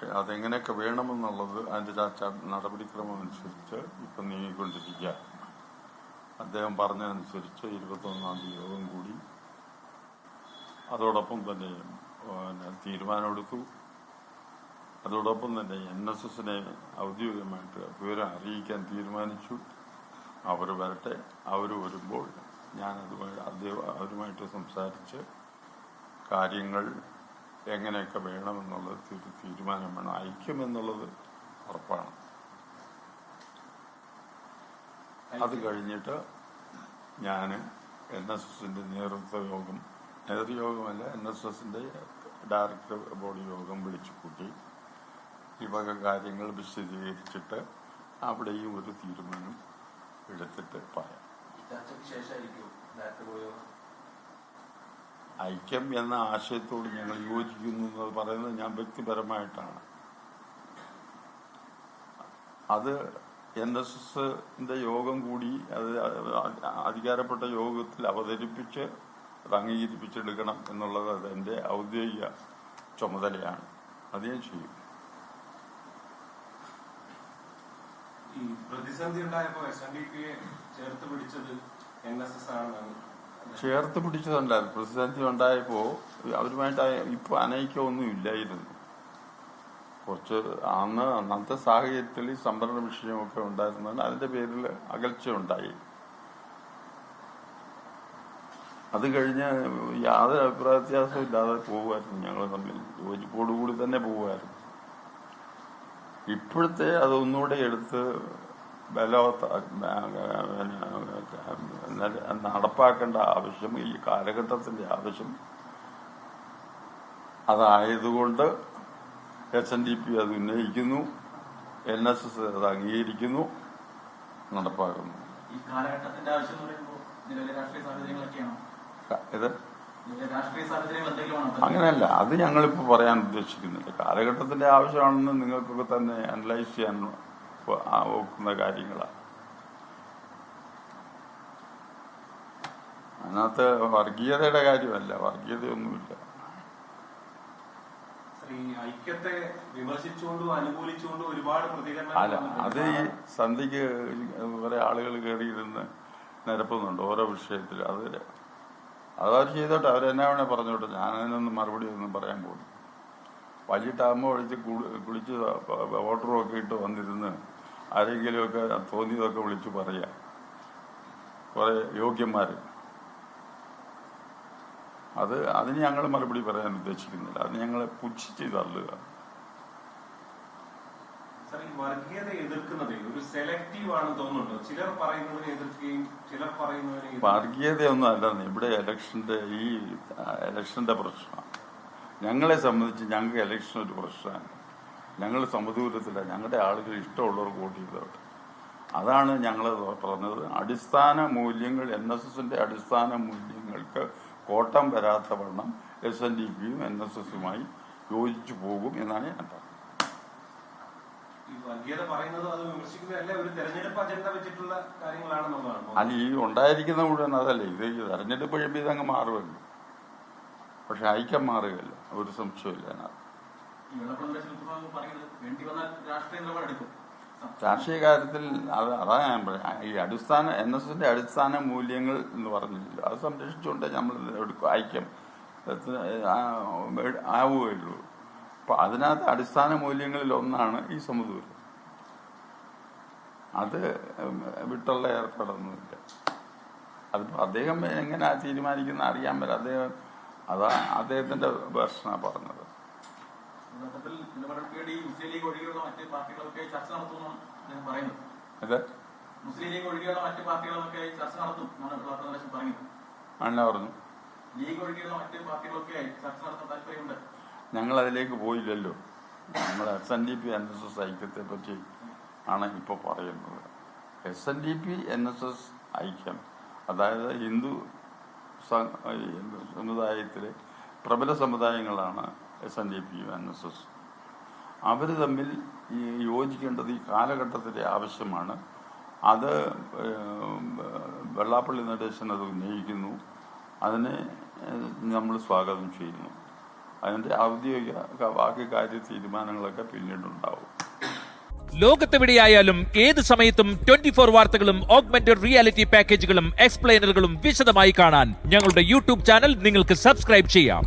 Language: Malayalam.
പക്ഷെ അതെങ്ങനെയൊക്കെ വേണമെന്നുള്ളത് അതിന്റെ നടപടിക്രമം അനുസരിച്ച് ഇപ്പം നീങ്ങിക്കൊണ്ടിരിക്കുക. അദ്ദേഹം പറഞ്ഞതനുസരിച്ച് ഇരുപത്തൊന്നാം തീയതി യോഗം കൂടി അതോടൊപ്പം തന്നെ തീരുമാനമെടുത്തു. അതോടൊപ്പം തന്നെ എൻ എസ് എസിനെ ഔദ്യോഗികമായിട്ട് വിവരം അറിയിക്കാൻ തീരുമാനിച്ചു. അവർ വരട്ടെ. അവർ വരുമ്പോൾ ഞാൻ അതുമായി അദ്ദേഹം അവരുമായിട്ട് സംസാരിച്ച് കാര്യങ്ങൾ എങ്ങനെയൊക്കെ വേണമെന്നുള്ളത് തീ- തീരുമാനം വേണം. ഐക്യം എന്നുള്ളത് ഉറപ്പാണ്. അത് കഴിഞ്ഞിട്ട് ഞാൻ എൻ എസ് എസിന്റെ നേതൃത്വ യോഗം നേതൃയോഗമല്ല എൻ എസ് എസിന്റെ ഡയറക്ടർ ബോഡി യോഗം വിളിച്ചു കൂട്ടി ഈ വക കാര്യങ്ങൾ വിശദീകരിച്ചിട്ട് അവിടെയും ഒരു തീരുമാനം എടുത്തിട്ട് പറയാം ചർച്ചയ്ക്ക് ശേഷമായിരിക്കും ഡയറക്ടർ പോയോ ഐക്യം എന്ന ആശയത്തോട് ഞങ്ങൾ യോജിക്കുന്നു എന്ന് പറയുന്നത് ഞാൻ വ്യക്തിപരമായിട്ടാണ്. അത് എൻ എസ് എസിന്റെ യോഗം കൂടി അത് അധികാരപ്പെട്ട യോഗത്തിൽ അവതരിപ്പിച്ച് അത് അംഗീകരിപ്പിച്ചെടുക്കണം എന്നുള്ളത് അത് എന്റെ ഔദ്യോഗിക ചുമതലയാണ്. അത് ഞാൻ ചെയ്യും. ഈ പ്രതിസന്ധി ഉണ്ടായപ്പോ എസ് എൻ ഡി പിയെ ചേർത്ത് പിടിച്ചത് എൻ എസ് എസ് ആണെന്നാണ്. ചേർത്ത് പിടിച്ചതുണ്ടായിരുന്നു. പ്രതിസന്ധി ഉണ്ടായപ്പോൾ അവരുമായിട്ട് ഇപ്പോൾ അനൈക്യമൊന്നും ഇല്ലായിരുന്നു കുറച്ച് അന്ന് അന്നത്തെ സാഹചര്യത്തിൽ ഈ സംവരണ വിഷയമൊക്കെ ഉണ്ടായിരുന്നതുകൊണ്ട് അതിന്റെ പേരിൽ അകൽച്ച ഉണ്ടായി അത് കഴിഞ്ഞ് യാതൊരു അഭിപ്രായ വ്യത്യാസവും ഇല്ലാതെ പോകുമായിരുന്നു. ഞങ്ങൾ തമ്മിൽ യോജിപ്പോടുകൂടി തന്നെ പോകുമായിരുന്നു. ഇപ്പോഴത്തെ അതൊന്നുകൂടെ എടുത്ത് ബലവത്ത നടപ്പാക്കേണ്ട ആവശ്യം ഈ കാലഘട്ടത്തിന്റെ ആവശ്യം അതായതുകൊണ്ട് എസ് എൻ ഡി പി അത് ഉന്നയിക്കുന്നു എൻ എസ് എസ് അത് അംഗീകരിക്കുന്നു നടപ്പാക്കുന്നു. ഈ കാലഘട്ടത്തിന്റെ ആവശ്യം എന്ന് പറയുമ്പോൾ നിലവിലെ രാഷ്ട്രീയ സാഹചര്യങ്ങളൊക്കെയാണോ? ഇത്? അങ്ങനെയല്ല അത് ഞങ്ങളിപ്പോൾ പറയാൻ ഉദ്ദേശിക്കുന്നില്ല. കാലഘട്ടത്തിന്റെ ആവശ്യമാണെന്ന് നിങ്ങൾക്കൊക്കെ തന്നെ അനലൈസ് ചെയ്യാൻ ഒക്കുന്ന കാര്യങ്ങളാണ് അതിനകത്ത് വർഗീയതയുടെ കാര്യമല്ല വർഗീയതയൊന്നുമില്ല. ഐക്യത്തെ വിമർശിച്ചുകൊണ്ടും അനുകൂലിച്ചുകൊണ്ടും ഒരുപാട് പ്രതികരണം അല്ല അത് ഈ സന്ധിക്ക് കുറെ ആളുകൾ കയറിയിരുന്ന് നിരപ്പുന്നുണ്ട് ഓരോ വിഷയത്തിൽ അത് അതവർ ചെയ്തോട്ടെ അവരെന്നാ വേണേ പറഞ്ഞോട്ടെ. ഞാൻ അതിനൊന്നും മറുപടി ഒന്നും പറയാൻ പോകുന്നു വൈകിട്ടാകുമ്പോൾ ഒഴിച്ച് കുളി- കുളിച്ച് വോട്ടറും ഒക്കെ ഇട്ട് വന്നിരുന്ന് ആരെങ്കിലുമൊക്കെ തോന്നിയതൊക്കെ വിളിച്ചു പറയാം. കുറെ യോഗ്യന്മാർ അത് അതിന് ഞങ്ങൾ മറുപടി പറയാൻ ഉദ്ദേശിക്കുന്നില്ല. അത് ഞങ്ങളെ പുച്ഛിച്ച് തള്ളുക. വർഗീയതയൊന്നും അല്ലെന്ന്. ഇവിടെ ഇലക്ഷന്റെ ഈ എലക്ഷന്റെ ഇലക്ഷന്റെ പ്രശ്നമാണ് ഞങ്ങളെ സംബന്ധിച്ച് ഞങ്ങൾക്ക് ഇലക്ഷൻ ഒരു പ്രശ്നമാണ് ഞങ്ങൾ സമദൂരത്തില്ല ഞങ്ങളുടെ ആളുകൾ ഇഷ്ടമുള്ളവർ വോട്ട് ചെയ്തോട്ടെ അതാണ് ഞങ്ങൾ പറഞ്ഞത്. അടിസ്ഥാന മൂല്യങ്ങൾ എൻ എസ് എസിന്റെ അടിസ്ഥാന മൂല്യങ്ങൾക്ക് കോട്ടം വരാത്ത വണ്ണം എസ് എൻ ഡി പിയും എൻ എസ് എസുമായി യോജിച്ചു പോകും എന്നാണ് ഞാൻ പറഞ്ഞത്. അല്ല ഈ ഉണ്ടായിരിക്കുന്ന മുഴുവൻ അതല്ലേ. ഇത് തെരഞ്ഞെടുപ്പ് കഴിയുമ്പോൾ ഇതങ്ങ് മാറുമല്ലോ. പക്ഷെ ഐക്യം മാറുകയല്ല. ഒരു സംശയമില്ല അതിനകത്ത്. രാഷ്ട്രീയ കാര്യത്തിൽ അത് അതാ ഞാൻ പറയാം ഈ അടിസ്ഥാന എൻ എസ് എസിന്റെ അടിസ്ഥാന മൂല്യങ്ങൾ എന്ന് പറഞ്ഞില്ലല്ലോ അത് സംരക്ഷിച്ചുകൊണ്ട് നമ്മൾ എടുക്കും ഐക്യം. ആവുകയുള്ളൂ. അപ്പൊ അതിനകത്ത് അടിസ്ഥാന മൂല്യങ്ങളിൽ ഒന്നാണ് ഈ സമദൂരം. അത് വിട്ടുള്ള ഏർപ്പെടുന്നില്ല അതിപ്പോ അദ്ദേഹം എങ്ങനെ തീരുമാനിക്കുന്ന അറിയാൻ പറ്റും അദ്ദേഹം അതാ അദ്ദേഹത്തിന്റെ ഭക്ഷണ പറഞ്ഞത്. യഥാർത്ഥത്തിൽ നിലപാടെടുപ്പ് വേണ്ടി മുസ്ലിം ലീഗ് ഒഴികെയുള്ള മറ്റ് പാർട്ടികളൊക്കെ ചർച്ച നടത്തുമെന്നാണ് അദ്ദേഹം പറയുന്നത് ഇത് മുസ്ലിം ലീഗ് ഒഴികെയുള്ള മറ്റ് പാർട്ടികളൊക്കെ ചർച്ച നടത്തും എന്നാണ് വെള്ളപ്രദേശം പറയുന്നത്. അണ്ണ പറഞ്ഞു. ലീഗ് ഒഴികെയുള്ള മറ്റ് പാർട്ടികളൊക്കെ ചർച്ച നടത്താൻ താല്പര്യമുണ്ട്. ഞങ്ങൾ അതിലേക്ക് പോയില്ലല്ലോ. നമ്മുടെ S N D P N S S ഐക്യത്തെ പറ്റി ആണ് ഇപ്പോൾ പറയുന്നത്. S N D P N S S ഐക്യം അതായത് ഹിന്ദു സമുദായത്തിലെ പ്രബല സമുദായങ്ങളാണ് S N D P N S S അവർ തമ്മിൽ ഈ യോജിക്കേണ്ടത് ഈ കാലഘട്ടത്തിന്റെ ആവശ്യമാണ്. അത് വെള്ളാപ്പള്ളി നടേശൻ അത് ഉന്നയിക്കുന്നു. അതിനെ നമ്മൾ സ്വാഗതം ചെയ്യുന്നു. അതിന്റെ ഔദ്യോഗിക ബാക്കി കാര്യ തീരുമാനങ്ങളൊക്കെ പിന്നീടുണ്ടാവും. ലോകത്തെവിടെയായാലും ഏത് സമയത്തും ട്വന്റി ഫോർ വാർത്തകളും ഓഗ്മെന്റഡ് റിയാലിറ്റി പാക്കേജുകളും എക്സ്പ്ലെയിനറുകളും വിശദമായി കാണാൻ ഞങ്ങളുടെ യൂട്യൂബ് ചാനൽ നിങ്ങൾക്ക് സബ്സ്ക്രൈബ് ചെയ്യാം.